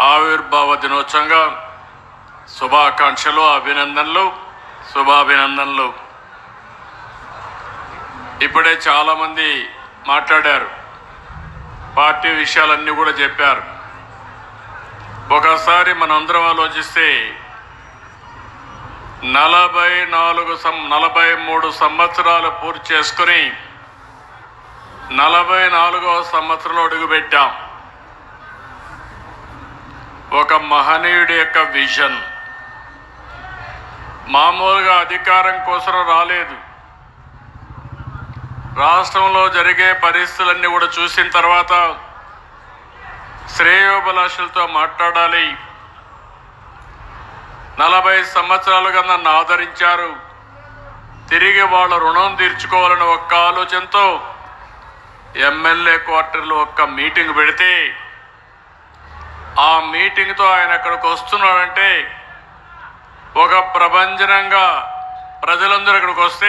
ఆవిర్భావ దినోత్సవంగా శుభాకాంక్షలు అభినందనలు శుభాభినందనలు. ఇప్పుడే చాలామంది మాట్లాడారు. పార్టీ విషయాలన్నీ కూడా చెప్పారు. ఒకసారి మనందరం ఆలోచిస్తే నలభై నాలుగు సం నలభై మూడు సంవత్సరాలు పూర్తి చేసుకుని నలభై నాలుగవ సంవత్సరంలో అడుగుపెట్టాం. ఒక మహనీయుడి యొక్క విజన్. మామూలుగా అధికారం కోసం రాలేదు. రాష్ట్రంలో జరిగే పరిస్థితులన్నీ కూడా చూసిన తర్వాత శ్రేయోభిలాషులతో మాట్లాడాలి. నలభై సంవత్సరాలుగా నన్ను ఆదరించారు. తిరిగి వాళ్ళ రుణం తీర్చుకోవాలని ఒక్క ఆలోచనతో ఎమ్మెల్యే క్వార్టర్లో ఒక్క మీటింగ్ పెడితే ఆ మీటింగ్తో ఆయన అక్కడికి వస్తున్నాడంటే ఒక ప్రభంజనంగా ప్రజలందరూ ఇక్కడికి వస్తే